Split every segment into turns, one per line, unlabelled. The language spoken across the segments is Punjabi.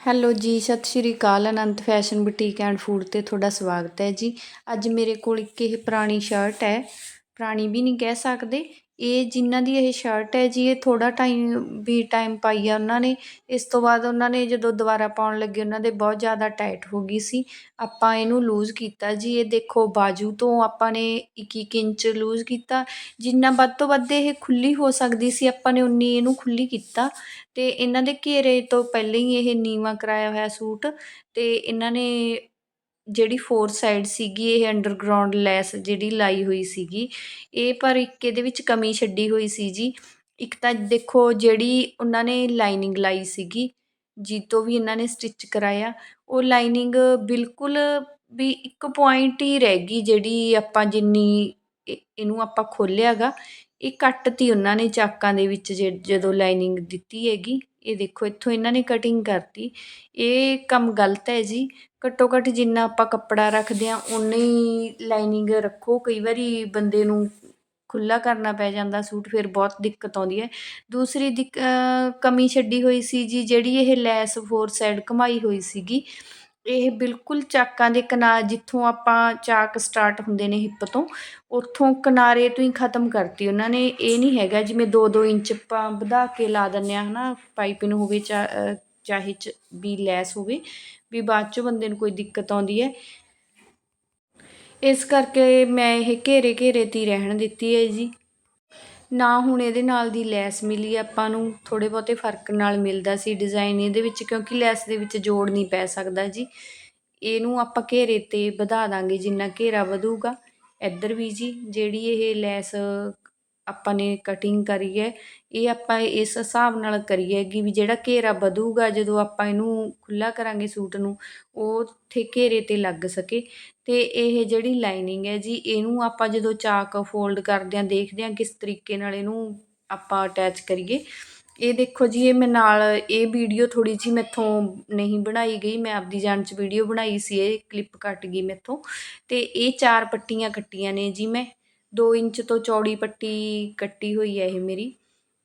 ਹੈਲੋ ਜੀ, ਸਤਿ ਸ਼੍ਰੀ ਅਕਾਲ, Anant fashion boutique and food ਤੇ ਤੁਹਾਡਾ ਸਵਾਗਤ ਹੈ ਜੀ। ਅੱਜ ਮੇਰੇ ਕੋਲ ਇੱਕ ਇਹ ਪੁਰਾਣੀ ਸ਼ਰਟ ਹੈ। ਪੁਰਾਣੀ ਵੀ ਨਹੀਂ ਕਹਿ ਸਕਦੇ ਇਹ ਜਿਨ੍ਹਾਂ ਦੀ ਇਹ ਸ਼ਰਟ ਹੈ ਜੀ, ਇਹ ਥੋੜ੍ਹਾ ਟਾਈਮ ਵੀ ਟਾਈਮ ਪਾਈ ਆ ਉਹਨਾਂ ਨੇ। ਇਸ ਤੋਂ ਬਾਅਦ ਉਹਨਾਂ ਨੇ ਜਦੋਂ ਦੁਬਾਰਾ ਪਾਉਣ ਲੱਗੇ, ਉਹਨਾਂ ਦੇ ਬਹੁਤ ਜ਼ਿਆਦਾ ਟਾਈਟ ਹੋ ਗਈ ਸੀ। ਆਪਾਂ ਇਹਨੂੰ ਲੂਜ਼ ਕੀਤਾ ਜੀ। ਇਹ ਦੇਖੋ, ਬਾਜੂ ਤੋਂ ਆਪਾਂ ਨੇ 1-1 ਇੰਚ ਲੂਜ਼ ਕੀਤਾ। ਜਿੰਨਾ ਵੱਧ ਤੋਂ ਵੱਧ ਇਹ ਖੁੱਲੀ ਹੋ ਸਕਦੀ ਸੀ, ਆਪਾਂ ਨੇ ਉਨੀ ਇਹਨੂੰ ਖੁੱਲੀ ਕੀਤਾ। ਅਤੇ ਇਹਨਾਂ ਦੇ ਘੇਰੇ ਤੋਂ ਪਹਿਲਾਂ ਹੀ ਇਹ ਨੀਵਾਂ ਕਰਾਇਆ ਹੋਇਆ ਸੂਟ। ਅਤੇ ਇਹਨਾਂ ਨੇ ਜਿਹੜੀ ਫੋਰ ਸਾਈਡ ਸੀਗੀ, ਇਹ ਅੰਡਰਗਰਾਉਂਡ ਲੈਸ ਜਿਹੜੀ ਲਾਈ ਹੋਈ ਸੀਗੀ, ਇਹ ਪਰ ਇੱਕ ਇਹਦੇ ਵਿੱਚ ਕਮੀ ਛੱਡੀ ਹੋਈ ਸੀ ਜੀ। ਇੱਕ ਤਾਂ ਦੇਖੋ ਜਿਹੜੀ ਉਹਨਾਂ ਨੇ ਲਾਈਨਿੰਗ ਲਾਈ ਸੀਗੀ ਜੀਤੋਂ ਵੀ ਇਹਨਾਂ ਨੇ ਸਟਿਚ ਕਰਾਇਆ, ਉਹ ਲਾਈਨਿੰਗ ਬਿਲਕੁਲ ਵੀ ਇੱਕ ਪੁਆਇੰਟ ਹੀ ਰਹਿ ਗਈ ਜਿਹੜੀ ਆਪਾਂ ਜਿੰਨੀ ਇਹਨੂੰ ਆਪਾਂ ਖੋਲਿਆਗਾ ਇਹ ਕੱਟਤੀ ਉਹਨਾਂ ਨੇ ਚਾਕਾਂ ਦੇ ਵਿੱਚ ਜਦੋਂ ਲਾਈਨਿੰਗ ਦਿੱਤੀ ਹੈਗੀ। ਇਹ ਦੇਖੋ, ਇੱਥੋਂ ਇਹਨਾਂ ਨੇ ਕਟਿੰਗ ਕਰਤੀ। ਇਹ ਕੰਮ ਗਲਤ ਹੈ ਜੀ। ਘੱਟੋ ਘੱਟ ਜਿੰਨਾ ਆਪਾਂ ਕੱਪੜਾ ਰੱਖਦੇ ਹਾਂ ਉਨੀ ਲਾਈਨਿੰਗ ਰੱਖੋ। ਕਈ ਵਾਰੀ ਬੰਦੇ ਨੂੰ ਖੁੱਲ੍ਹਾ ਕਰਨਾ ਪੈ ਜਾਂਦਾ ਸੂਟ, ਫਿਰ ਬਹੁਤ ਦਿੱਕਤ ਆਉਂਦੀ ਹੈ। ਦੂਸਰੀ ਦਿੱਕ ਕਮੀ ਛੱਡੀ ਹੋਈ ਸੀ ਜੀ, ਜਿਹੜੀ ਇਹ ਲੈਸ ਫੋਰ ਸਾਈਡ ਘਮਾਈ ਹੋਈ ਸੀਗੀ। ਇਹ ਬਿਲਕੁਲ ਚਾਕਾਂ ਦੇ ਕਿਨਾਰ, ਜਿੱਥੋਂ ਆਪਾਂ ਚਾਕ ਸਟਾਰਟ ਹੁੰਦੇ ਨੇ ਹਿੱਪ ਤੋਂ, ਉੱਥੋਂ ਕਿਨਾਰੇ ਤੋਂ ਹੀ ਖਤਮ ਕਰਤੀ ਉਹਨਾਂ ਨੇ। ਇਹ ਨਹੀਂ ਹੈਗਾ, ਜਿਵੇਂ 2-2 ਇੰਚ ਆਪਾਂ ਵਧਾ ਕੇ ਲਾ ਦਿੰਦੇ ਆ ਹਨਾ ਪਾਈਪਿੰਗ ਹੋਵੇ ਚਾ ਚਾਹੇ ਚ ਵੀ ਲੈਸ ਹੋਵੇ, ਵੀ ਬਾਅਦ ਚੋਂ ਬੰਦੇ ਨੂੰ ਕੋਈ ਦਿੱਕਤ ਆਉਂਦੀ ਹੈ। ਇਸ ਕਰਕੇ ਮੈਂ ਇਹ ਘੇਰੇ ਘੇਰੇ ਤੀ ਰਹਿਣ ਦਿੱਤੀ ਹੈ ਜੀ। ਨਾ ਹੁਣ ਇਹਦੇ ਨਾਲ ਦੀ ਲੈਸ ਮਿਲੀ, ਆਪਾਂ ਨੂੰ ਥੋੜ੍ਹੇ ਬਹੁਤੇ ਫ਼ਰਕ ਨਾਲ ਮਿਲਦਾ ਸੀ ਡਿਜ਼ਾਇਨ ਇਹਦੇ ਵਿੱਚ, ਕਿਉਂਕਿ ਲੈਸ ਦੇ ਵਿੱਚ ਜੋੜ ਨਹੀਂ ਪੈ ਸਕਦਾ ਜੀ। ਇਹਨੂੰ ਆਪਾਂ ਘੇਰੇ ਤੇ ਵਧਾ ਦਾਂਗੇ ਜਿੰਨਾ ਘੇਰਾ ਵਧੂਗਾ। ਇੱਧਰ ਵੀ ਜੀ, ਜਿਹੜੀ ਇਹ ਲੈਸ ਆਪਾਂ ਨੇ ਕਟਿੰਗ ਕਰੀ ਹੈ ਇਹ ਆਪਾਂ ਇਸ ਹਿਸਾਬ ਨਾਲ ਕਰੀਏ ਕਿ ਵੀ ਜਿਹੜਾ ਘੇਰਾ ਵਧੂਗਾ, ਜਦੋਂ ਆਪਾਂ ਇਹਨੂੰ ਖੁੱਲਾ ਕਰਾਂਗੇ ਸੂਟ ਨੂੰ, ਉਹ ਉੱਥੇ ਘੇਰੇ 'ਤੇ ਲੱਗ ਸਕੇ। ਅਤੇ ਇਹ ਜਿਹੜੀ ਲਾਈਨਿੰਗ ਹੈ ਜੀ, ਇਹਨੂੰ ਆਪਾਂ ਜਦੋਂ ਚਾਕ ਫੋਲਡ ਕਰਦੇ ਆਂ ਦੇਖਦੇ ਹਾਂ ਕਿਸ ਤਰੀਕੇ ਨਾਲ ਇਹਨੂੰ ਆਪਾਂ ਅਟੈਚ ਕਰੀਏ। ਇਹ ਦੇਖੋ ਜੀ, ਇਹ ਮੈਂ ਨਾਲ, ਇਹ ਵੀਡੀਓ ਥੋੜੀ ਜੀ ਮੈਥੋਂ ਨਹੀਂ ਬਣਾਈ ਗਈ, ਮੈਂ ਆਪਦੀ ਜਾਨ ਚ ਵੀਡੀਓ ਬਣਾਈ ਸੀ, ਇਹ ਕਲਿੱਪ ਕੱਟ ਗਈ ਮੈਥੋਂ। ਤੇ ਇਹ ਚਾਰ ਪੱਟੀਆਂ ਕੱਟੀਆਂ ਨੇ ਜੀ ਮੈਂ। ਦੋ ਇੰਚ ਤੋਂ ਚੌੜੀ ਪੱਟੀ ਕੱਟੀ ਹੋਈ ਹੈ ਇਹ ਮੇਰੀ।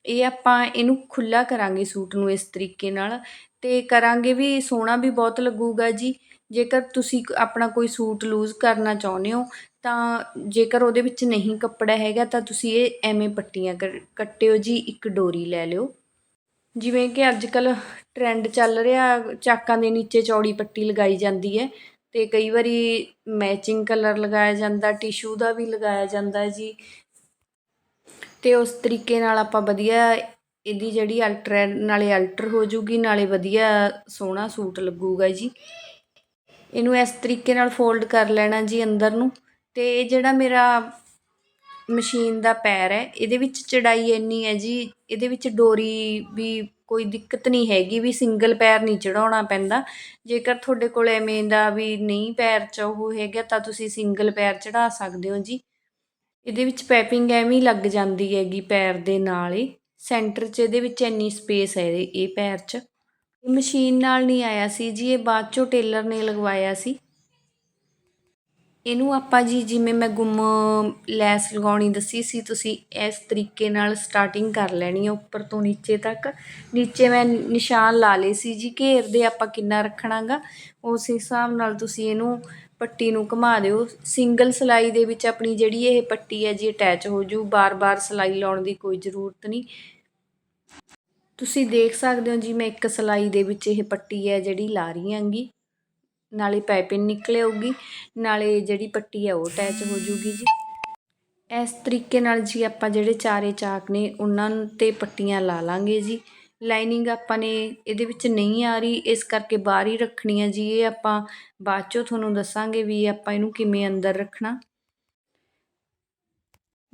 ਇਹ ਆਪਾਂ ਇਹਨੂੰ ਖੁੱਲ੍ਹਾ ਕਰਾਂਗੇ ਸੂਟ ਨੂੰ ਇਸ ਤਰੀਕੇ ਨਾਲ ਅਤੇ ਕਰਾਂਗੇ ਵੀ ਸੋਹਣਾ ਵੀ ਬਹੁਤ ਲੱਗੂਗਾ ਜੀ। ਜੇਕਰ ਤੁਸੀਂ ਆਪਣਾ ਕੋਈ ਸੂਟ ਲੂਜ਼ ਕਰਨਾ ਚਾਹੁੰਦੇ ਹੋ ਤਾਂ ਜੇਕਰ ਉਹਦੇ ਵਿੱਚ ਨਹੀਂ ਕੱਪੜਾ ਹੈਗਾ ਤਾਂ ਤੁਸੀਂ ਇਹ ਐਵੇਂ ਪੱਟੀਆਂ ਕੱਟਿਓ ਜੀ, ਇੱਕ ਡੋਰੀ ਲੈ ਲਿਓ। ਜਿਵੇਂ ਕਿ ਅੱਜ ਕੱਲ ਟ੍ਰੈਂਡ ਚੱਲ ਰਿਹਾ, ਚਾਕਾਂ ਦੇ ਨੀਚੇ ਚੌੜੀ ਪੱਟੀ ਲਗਾਈ ਜਾਂਦੀ ਹੈ। ਅਤੇ ਕਈ ਵਾਰੀ ਮੈਚਿੰਗ ਕਲਰ ਲਗਾਇਆ ਜਾਂਦਾ ਟਿਸ਼ੂ ਦਾ ਵੀ ਲਗਾਇਆ ਜਾਂਦਾ ਜੀ। ਅਤੇ ਉਸ ਤਰੀਕੇ ਨਾਲ ਆਪਾਂ ਵਧੀਆ ਇਹਦੀ ਜਿਹੜੀ ਅਲਟਰ ਨਾਲੇ ਅਲਟਰ ਹੋ ਜੂਗੀ, ਨਾਲੇ ਵਧੀਆ ਸੋਹਣਾ ਸੂਟ ਲੱਗੂਗਾ ਜੀ। ਇਹਨੂੰ ਇਸ ਤਰੀਕੇ ਨਾਲ ਫੋਲਡ ਕਰ ਲੈਣਾ ਜੀ ਅੰਦਰ ਨੂੰ। ਅਤੇ ਇਹ ਜਿਹੜਾ ਮੇਰਾ ਮਸ਼ੀਨ ਦਾ ਪੈਰ ਹੈ, ਇਹਦੇ ਵਿੱਚ ਚੜਾਈ ਇੰਨੀ ਹੈ ਜੀ, ਇਹਦੇ ਵਿੱਚ ਡੋਰੀ ਵੀ ਕੋਈ ਦਿੱਕਤ ਨਹੀਂ ਹੈਗੀ ਵੀ ਸਿੰਗਲ ਪੈਰ ਨਹੀਂ ਚੜਾਉਣਾ ਪੈਂਦਾ। ਜੇਕਰ ਤੁਹਾਡੇ ਕੋਲ ਐਵੇਂ ਦਾ ਵੀ ਨਹੀਂ ਪੈਰ 'ਚ ਉਹ ਹੈਗਾ ਤਾਂ ਤੁਸੀਂ ਸਿੰਗਲ ਪੈਰ ਚੜਾ ਸਕਦੇ ਹੋ ਜੀ। ਇਹਦੇ ਵਿੱਚ ਪੈਪਿੰਗ ਐਵੇਂ ਲੱਗ ਜਾਂਦੀ ਹੈਗੀ ਪੈਰ ਦੇ ਨਾਲ ਹੀ ਸੈਂਟਰ 'ਚ ਇਹਦੇ ਵਿੱਚ ਇੰਨੀ ਸਪੇਸ ਹੈ ਇਹ ਪੈਰ 'ਚ। ਇਹ ਮਸ਼ੀਨ ਨਾਲ ਨਹੀਂ ਆਇਆ ਸੀ ਜੀ, ਇਹ ਬਾਅਦ 'ਚੋਂ ਟੇਲਰ ਨੇ ਲਗਵਾਇਆ ਸੀ। ਇਹਨੂੰ ਆਪਾਂ ਜੀ, ਜਿਵੇਂ ਮੈਂ ਗੁੰਮ ਲੈਸ ਲਗਾਉਣੀ ਦੱਸੀ ਸੀ, ਤੁਸੀਂ ਇਸ ਤਰੀਕੇ ਨਾਲ ਸਟਾਰਟਿੰਗ ਕਰ ਲੈਣੀ ਹੈ ਉੱਪਰ ਤੋਂ ਨੀਚੇ ਤੱਕ। ਨੀਚੇ ਮੈਂ ਨਿਸ਼ਾਨ ਲਾ ਲਏ ਸੀ ਜੀ ਘੇਰਦੇ ਆਪਾਂ ਕਿੰਨਾ ਰੱਖਣਾਗਾ। ਉਸ ਹਿਸਾਬ ਨਾਲ ਤੁਸੀਂ ਇਹਨੂੰ ਪੱਟੀ ਨੂੰ ਘੁਮਾ ਦਿਓ। ਸਿੰਗਲ ਸਲਾਈ ਦੇ ਵਿੱਚ ਆਪਣੀ ਜਿਹੜੀ ਇਹ ਪੱਟੀ ਹੈ ਜੀ ਅਟੈਚ ਹੋ ਜੂ। ਬਾਰ-ਬਾਰ ਸਲਾਈ ਲਾਉਣ ਦੀ ਕੋਈ ਜ਼ਰੂਰਤ ਨਹੀਂ। ਤੁਸੀਂ ਦੇਖ ਸਕਦੇ ਹੋ ਜੀ, ਮੈਂ ਇੱਕ ਸਲਾਈ ਦੇ ਵਿੱਚ ਇਹ ਪੱਟੀ ਹੈ ਜਿਹੜੀ ਲਾ ਰਹੀ ਹਾਂਗੀ। ਨਾਲੇ ਪਾਈਪਿੰਗ ਨਿਕਲ ਆਊਗੀ, ਨਾਲੇ ਜਿਹੜੀ ਪੱਟੀ ਹੈ ਉਹ ਅਟੈਚ ਹੋ ਜੂਗੀ ਜੀ। ਇਸ ਤਰੀਕੇ ਨਾਲ ਜੀ ਆਪਾਂ ਜਿਹੜੇ ਚਾਰੇ ਚਾਕ ਨੇ, ਉਹਨਾਂ ਤੇ ਪੱਟੀਆਂ ਲਾ ਲਾਂਗੇ ਜੀ। ਲਾਈਨਿੰਗ ਆਪਾਂ ਨੇ ਇਹਦੇ ਵਿੱਚ ਨਹੀਂ ਆ ਰਹੀ, ਇਸ ਕਰਕੇ ਬਾਹਰ ਹੀ ਰੱਖਣੀ ਹੈ ਜੀ। ਇਹ ਆਪਾਂ ਬਾਅਦ ਚੋਂ ਤੁਹਾਨੂੰ ਦੱਸਾਂਗੇ ਵੀ ਆਪਾਂ ਇਹਨੂੰ ਕਿਵੇਂ ਅੰਦਰ ਰੱਖਣਾ।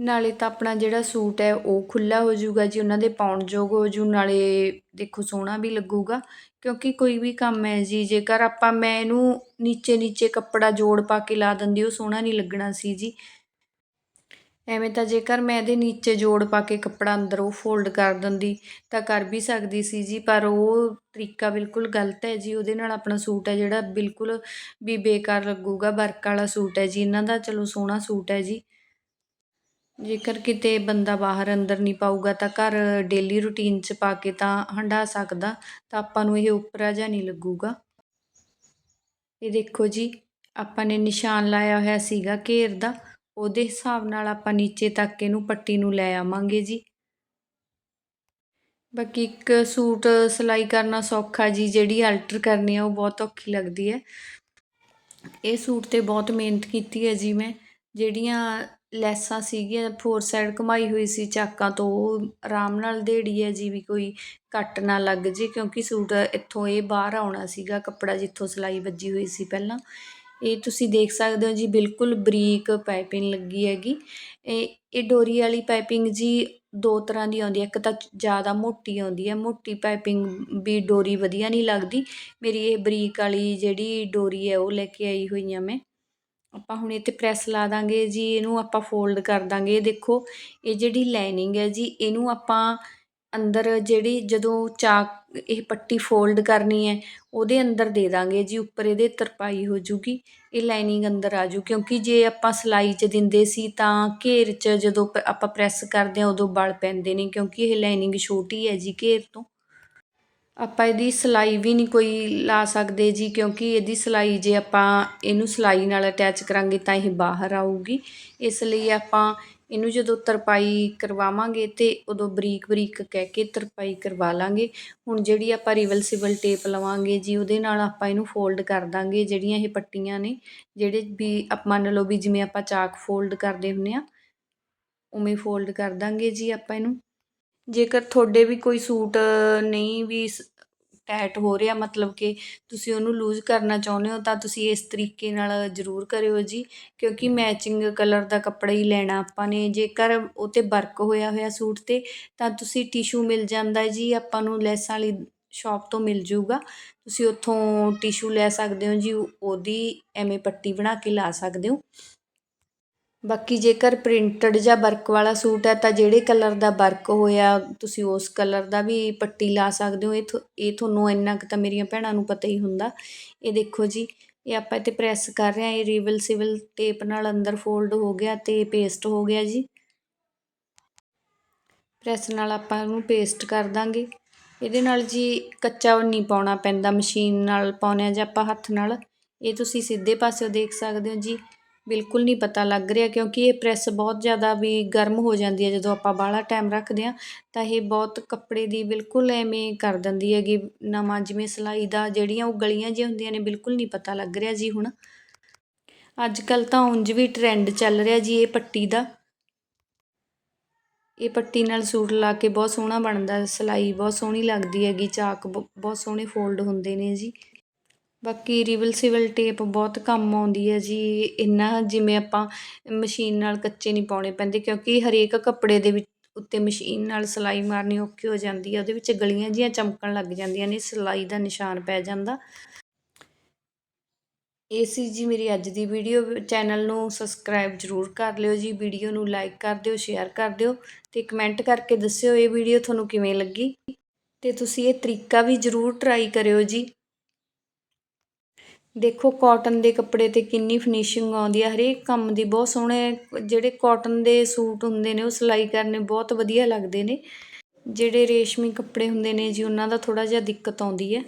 ਨਾਲੇ ਤਾਂ ਆਪਣਾ ਜਿਹੜਾ ਸੂਟ ਹੈ, ਉਹ ਖੁੱਲਾ ਹੋ ਜਾਊਗਾ ਜੀ, ਉਹਨਾਂ ਦੇ ਪਾਉਣ ਯੋਗ ਹੋ ਜੂ ਨਾਲੇ ਦੇਖੋ ਸੋਹਣਾ ਵੀ ਲੱਗੂਗਾ, ਕਿਉਂਕਿ ਕੋਈ ਵੀ ਕੰਮ ਹੈ ਜੀ, ਜੇਕਰ ਆਪਾਂ ਮੈਂ ਇਹਨੂੰ ਨੀਚੇ ਨੀਚੇ ਕੱਪੜਾ ਜੋੜ ਪਾ ਕੇ ਲਾ ਦਿੰਦੀ, ਉਹ ਸੋਹਣਾ ਨਹੀਂ ਲੱਗਣਾ ਸੀ ਜੀ। ਐਵੇਂ ਤਾਂ ਜੇਕਰ ਮੈਂ ਇਹਦੇ ਨੀਚੇ ਜੋੜ ਪਾ ਕੇ ਕੱਪੜਾ ਅੰਦਰ ਉਹ ਫੋਲਡ ਕਰ ਦਿੰਦੀ, ਤਾਂ ਕਰ ਵੀ ਸਕਦੀ ਸੀ ਜੀ, ਪਰ ਉਹ ਤਰੀਕਾ ਬਿਲਕੁਲ ਗਲਤ ਹੈ ਜੀ, ਉਹਦੇ ਨਾਲ ਆਪਣਾ ਸੂਟ ਹੈ ਜਿਹੜਾ ਬਿਲਕੁਲ ਵੀ ਬੇਕਾਰ ਲੱਗੂਗਾ, ਵਰਕ ਵਾਲਾ ਸੂਟ ਹੈ ਜੀ, ਇਹਨਾਂ ਦਾ ਚਲੋ ਸੋਹਣਾ ਸੂਟ ਹੈ ਜੀ। ਜੇਕਰ ਕਿਤੇ ਬੰਦਾ ਬਾਹਰ ਅੰਦਰ ਨਹੀਂ ਪਾਊਗਾ ਤਾਂ ਘਰ ਡੇਲੀ ਰੂਟੀਨ 'ਚ ਪਾ ਕੇ ਤਾਂ ਹੰਢਾ ਸਕਦਾ, ਤਾਂ ਆਪਾਂ ਨੂੰ ਇਹ ਉੱਪਰਾ ਜਿਹਾ ਨਹੀਂ ਲੱਗੂਗਾ। ਇਹ ਦੇਖੋ ਜੀ, ਆਪਾਂ ਨੇ ਨਿਸ਼ਾਨ ਲਾਇਆ ਹੋਇਆ ਸੀਗਾ ਘੇਰ ਦਾ, ਉਹਦੇ ਹਿਸਾਬ ਨਾਲ ਆਪਾਂ ਨੀਚੇ ਤੱਕ ਇਹਨੂੰ ਪੱਟੀ ਨੂੰ ਲੈ ਆਵਾਂਗੇ ਜੀ। ਬਾਕੀ ਇੱਕ ਸੂਟ ਸਿਲਾਈ ਕਰਨਾ ਸੌਖਾ ਜੀ, ਜਿਹੜੀ ਅਲਟਰ ਕਰਨੀ ਆ ਉਹ ਬਹੁਤ ਔਖੀ ਲੱਗਦੀ ਹੈ। ਇਹ ਸੂਟ ਤੇ ਬਹੁਤ ਮਿਹਨਤ ਕੀਤੀ ਹੈ ਜੀ ਮੈਂ, ਜਿਹੜੀਆਂ ਲੈਸਾਂ ਸੀਗੀਆਂ ਫੋਰ ਸਾਈਡ ਘੁੰਮਾਈ ਹੋਈ ਸੀ ਚਾਕਾਂ ਤੋਂ, ਉਹ ਆਰਾਮ ਨਾਲ ਦੇੜੀ ਹੈ ਜੀ ਵੀ ਕੋਈ ਕੱਟ ਨਾ ਲੱਗ ਜੇ, ਕਿਉਂਕਿ ਸੂਟ ਇੱਥੋਂ ਇਹ ਬਾਹਰ ਆਉਣਾ ਸੀਗਾ, ਕੱਪੜਾ ਜਿੱਥੋਂ ਸਿਲਾਈ ਵੱਜੀ ਹੋਈ ਸੀ ਪਹਿਲਾਂ। ਇਹ ਤੁਸੀਂ ਦੇਖ ਸਕਦੇ ਹੋ ਜੀ, ਬਿਲਕੁਲ ਬਰੀਕ ਪਾਈਪਿੰਗ ਲੱਗੀ ਹੈਗੀ। ਇਹ ਇਹ ਡੋਰੀ ਵਾਲੀ ਪਾਈਪਿੰਗ ਜੀ ਦੋ ਤਰ੍ਹਾਂ ਦੀ ਆਉਂਦੀ ਹੈ, ਇੱਕ ਤਾਂ ਜ਼ਿਆਦਾ ਮੋਟੀ ਆਉਂਦੀ ਹੈ, ਮੋਟੀ ਪਾਈਪਿੰਗ ਵੀ ਡੋਰੀ ਵਧੀਆ ਨਹੀਂ ਲੱਗਦੀ। ਮੇਰੀ ਇਹ ਬਰੀਕ ਵਾਲੀ ਜਿਹੜੀ ਡੋਰੀ ਹੈ, ਉਹ ਲੈ ਕੇ ਆਈ ਹੋਈ ਹਾਂ ਮੈਂ। ਆਪਾਂ ਹੁਣ ਇਹ 'ਤੇ ਪ੍ਰੈਸ ਲਾ ਦਾਂਗੇ ਜੀ, ਇਹਨੂੰ ਆਪਾਂ ਫੋਲਡ ਕਰ ਦਾਂਗੇ। ਦੇਖੋ, ਇਹ ਜਿਹੜੀ ਲਾਈਨਿੰਗ ਹੈ ਜੀ, ਇਹਨੂੰ ਆਪਾਂ ਅੰਦਰ ਜਿਹੜੀ ਜਦੋਂ ਚਾਕ, ਇਹ ਪੱਟੀ ਫੋਲਡ ਕਰਨੀ ਹੈ, ਉਹਦੇ ਅੰਦਰ ਦੇ ਦਾਂਗੇ ਜੀ, ਉੱਪਰ ਇਹਦੇ ਤਰਪਾਈ ਹੋ ਜੂਗੀ, ਇਹ ਲਾਈਨਿੰਗ ਅੰਦਰ ਆ ਜੂ। ਕਿਉਂਕਿ ਜੇ ਆਪਾਂ ਸਿਲਾਈ 'ਚ ਦਿੰਦੇ ਸੀ ਤਾਂ ਘੇਰ 'ਚ ਜਦੋਂ ਪ- ਆਪਾਂ ਪ੍ਰੈਸ ਕਰਦੇ ਹਾਂ, ਉਦੋਂ ਵਲ ਪੈਂਦੇ ਨੇ, ਕਿਉਂਕਿ ਇਹ ਲਾਈਨਿੰਗ ਛੋਟੀ ਹੈ ਜੀ ਘੇਰ ਤੋਂ। ਆਪਾਂ ਇਹਦੀ ਸਿਲਾਈ ਵੀ ਨਹੀਂ ਕੋਈ ਲਾ ਸਕਦੇ ਜੀ, ਕਿਉਂਕਿ ਇਹਦੀ ਸਿਲਾਈ ਜੇ ਆਪਾਂ ਇਹਨੂੰ ਸਿਲਾਈ ਨਾਲ ਅਟੈਚ ਕਰਾਂਗੇ ਤਾਂ ਇਹ ਬਾਹਰ ਆਊਗੀ। ਇਸ ਲਈ ਆਪਾਂ ਇਹਨੂੰ ਜਦੋਂ ਤਰਪਾਈ ਕਰਵਾਵਾਂਗੇ ਤੇ ਉਦੋਂ ਬਰੀਕ ਬਰੀਕ ਕਹਿ ਕੇ ਤਰਪਾਈ ਕਰਵਾ ਲਾਂਗੇ। ਹੁਣ ਜਿਹੜੀ ਆਪਾਂ ਰਿਵਰਸਿਬਲ ਟੇਪ ਲਵਾਂਗੇ ਜੀ, ਉਹਦੇ ਨਾਲ ਆਪਾਂ ਇਹਨੂੰ ਫੋਲਡ ਕਰ ਦਾਂਗੇ ਜਿਹੜੀਆਂ ਇਹ ਪੱਟੀਆਂ ਨੇ, ਜਿਹੜੇ ਵੀ ਆਪ ਮੰਨ ਲਓ ਵੀ ਜਿਵੇਂ ਆਪਾਂ ਚਾਕ ਫੋਲਡ ਕਰਦੇ ਹੁੰਨੇ ਆ, ਉਵੇਂ ਫੋਲਡ ਕਰ ਦਾਂਗੇ ਜੀ ਆਪਾਂ ਇਹਨੂੰ। ਜੇਕਰ ਤੁਹਾਡੇ ਵੀ ਕੋਈ ਸੂਟ ਨਹੀਂ ਵੀ ਟਾਈਟ ਹੋ ਰਿਹਾ ਮਤਲਬ ਕਿ ਤੁਸੀਂ ਉਹਨੂੰ ਲੂਜ਼ ਕਰਨਾ ਚਾਹੁੰਦੇ ਹੋ ਤਾਂ ਤੁਸੀਂ ਇਸ ਤਰੀਕੇ ਨਾਲ ਜ਼ਰੂਰ ਕਰਿਓ ਜੀ ਕਿਉਂਕਿ ਮੈਚਿੰਗ ਕਲਰ ਦਾ ਕੱਪੜਾ ਹੀ ਲੈਣਾ ਆਪਾਂ ਨੇ ਜੇਕਰ ਉਹ 'ਤੇ ਵਰਕ ਹੋਇਆ ਹੋਇਆ ਸੂਟ 'ਤੇ ਤਾਂ ਤੁਸੀਂ ਟਿਸ਼ੂ ਮਿਲ ਜਾਂਦਾ ਜੀ ਆਪਾਂ ਨੂੰ ਲੈਸਾਂ ਵਾਲੀ ਸ਼ਾਪ ਤੋਂ ਮਿਲ ਜੂਗਾ ਤੁਸੀਂ ਉੱਥੋਂ ਟਿਸ਼ੂ ਲੈ ਸਕਦੇ ਹੋ ਜੀ ਉਹਦੀ ਐਵੇਂ ਪੱਟੀ ਬਣਾ ਕੇ ਲਾ ਸਕਦੇ ਹੋ। ਬਾਕੀ ਜੇਕਰ ਪ੍ਰਿੰਟਡ ਜਾਂ ਵਰਕ ਵਾਲਾ ਸੂਟ ਹੈ ਤਾਂ ਜਿਹੜੇ ਕਲਰ ਦਾ ਵਰਕ ਹੋਇਆ, ਤੁਸੀਂ ਉਸ ਕਲਰ ਦਾ ਵੀ ਪੱਟੀ ਲਾ ਸਕਦੇ ਹੋ। ਇਹ ਥੋ- ਇਹ ਤੁਹਾਨੂੰ ਇੰਨਾ ਕੁ ਤਾਂ ਮੇਰੀਆਂ ਭੈਣਾਂ ਨੂੰ ਪਤਾ ਹੀ ਹੁੰਦਾ। ਇਹ ਦੇਖੋ ਜੀ, ਇਹ ਆਪਾਂ ਇੱਥੇ ਪ੍ਰੈਸ ਕਰ ਰਹੇ ਹਾਂ, ਇਹ ਰੀਵਲ ਸਿਵਲ ਟੇਪ ਨਾਲ ਅੰਦਰ ਫੋਲਡ ਹੋ ਗਿਆ ਤੇ ਪੇਸਟ ਹੋ ਗਿਆ ਜੀ। ਪ੍ਰੈਸ ਨਾਲ ਆਪਾਂ ਇਹਨੂੰ ਪੇਸਟ ਕਰ ਦਾਂਗੇ। ਇਹਦੇ ਨਾਲ ਜੀ ਕੱਚਾ ਨਹੀਂ ਪਾਉਣਾ ਪੈਂਦਾ, ਮਸ਼ੀਨ ਨਾਲ ਪਾਉਣੇ ਜਾਂ ਆਪਾਂ ਹੱਥ ਨਾਲ। ਇਹ ਤੁਸੀਂ ਸਿੱਧੇ ਪਾਸਿਓਂ ਦੇਖ ਸਕਦੇ ਹੋ ਜੀ। ਬਿਲਕੁਲ ਨਹੀਂ ਪਤਾ ਲੱਗ ਰਿਹਾ ਕਿਉਂਕਿ ਇਹ ਪ੍ਰੈੱਸ ਬਹੁਤ ਜ਼ਿਆਦਾ ਵੀ ਗਰਮ ਹੋ ਜਾਂਦੀ ਹੈ। ਜਦੋਂ ਆਪਾਂ ਬਾਹਲਾ ਟਾਈਮ ਰੱਖਦੇ ਹਾਂ, ਤਾਂ ਇਹ ਬਹੁਤ ਕੱਪੜੇ ਦੀ ਬਿਲਕੁਲ ਐਵੇਂ ਕਰ ਦਿੰਦੀ ਹੈਗੀ। ਨਵਾਂ ਜਿਵੇਂ ਸਿਲਾਈ ਦਾ ਜਿਹੜੀਆਂ ਉਹ ਗਲੀਆਂ ਜਿਹੀਆਂ ਹੁੰਦੀਆਂ ਨੇ, ਬਿਲਕੁਲ ਨਹੀਂ ਪਤਾ ਲੱਗ ਰਿਹਾ ਜੀ ਹੁਣ। ਅੱਜ ਕੱਲ ਤਾਂ ਉਂਝ ਵੀ ਟ੍ਰੈਂਡ ਚੱਲ ਰਿਹਾ ਜੀ ਇਹ ਪੱਟੀ ਦਾ। ਇਹ ਪੱਟੀ ਨਾਲ ਸੂਟ ਲਾ ਕੇ ਬਹੁਤ ਸੋਹਣਾ ਬਣਦਾ, ਸਿਲਾਈ ਬਹੁਤ ਸੋਹਣੀ ਲੱਗਦੀ ਹੈਗੀ, ਚਾਕ ਬ- ਬਹੁਤ ਸੋਹਣੇ ਫੋਲਡ ਹੁੰਦੇ ਨੇ ਜੀ। ਬਾਕੀ ਰਿਵਰਸਿਬਲ ਟੇਪ ਬਹੁਤ ਕੰਮ ਆਉਂਦੀ ਹੈ ਜੀ, ਇੰਨਾ ਜਿਵੇਂ ਆਪਾਂ ਮਸ਼ੀਨ ਨਾਲ ਕੱਚੇ ਨਹੀਂ ਪਾਉਣੇ ਪੈਂਦੇ, ਕਿਉਂਕਿ ਹਰੇਕ ਕੱਪੜੇ ਦੇ ਵਿੱਚ ਉੱਤੇ ਮਸ਼ੀਨ ਨਾਲ ਸਿਲਾਈ ਮਾਰਨੀ ਔਖੀ ਹੋ ਜਾਂਦੀ ਹੈ, ਉਹਦੇ ਵਿੱਚ ਗਲੀਆਂ ਜੀਆਂ ਚਮਕਣ ਲੱਗ ਜਾਂਦੀਆਂ ਨੇ, ਸਿਲਾਈ ਦਾ ਨਿਸ਼ਾਨ ਪੈ ਜਾਂਦਾ। ਇਹ ਸੀ ਜੀ ਮੇਰੀ ਅੱਜ ਦੀ ਵੀਡੀਓ, ਚੈਨਲ ਨੂੰ ਸਬਸਕ੍ਰਾਈਬ ਜ਼ਰੂਰ ਕਰ ਲਿਓ ਜੀ, ਵੀਡੀਓ ਨੂੰ ਲਾਈਕ ਕਰ ਦਿਓ, ਸ਼ੇਅਰ ਕਰ ਦਿਓ ਤੇ ਕਮੈਂਟ ਕਰਕੇ ਦੱਸਿਓ ਇਹ ਵੀਡੀਓ ਤੁਹਾਨੂੰ ਕਿਵੇਂ ਲੱਗੀ। ਤੇ ਤੁਸੀਂ ਇਹ ਤਰੀਕਾ ਵੀ ਜ਼ਰੂਰ ਟਰਾਈ ਕਰਿਓ ਜੀ। ਦੇਖੋ ਕੋਟਨ ਦੇ ਕੱਪੜੇ ਤੇ ਕਿੰਨੀ ਫਿਨਿਸ਼ਿੰਗ ਆਉਂਦੀ ਹੈ ਹਰੇਕ ਕੰਮ ਦੀ ਬਹੁਤ ਸੋਹਣੇ ਜਿਹੜੇ ਕੋਟਨ ਦੇ ਸੂਟ ਹੁੰਦੇ ਨੇ, ਉਹ ਸਿਲਾਈ ਕਰਨੇ ਬਹੁਤ ਵਧੀਆ ਲੱਗਦੇ ਨੇ। ਜਿਹੜੇ ਰੇਸ਼ਮੀ ਕੱਪੜੇ ਹੁੰਦੇ ਨੇ ਜੀ, ਉਹਨਾਂ ਦਾ ਥੋੜ੍ਹਾ ਜਿਹਾ ਦਿੱਕਤ ਆਉਂਦੀ ਹੈ।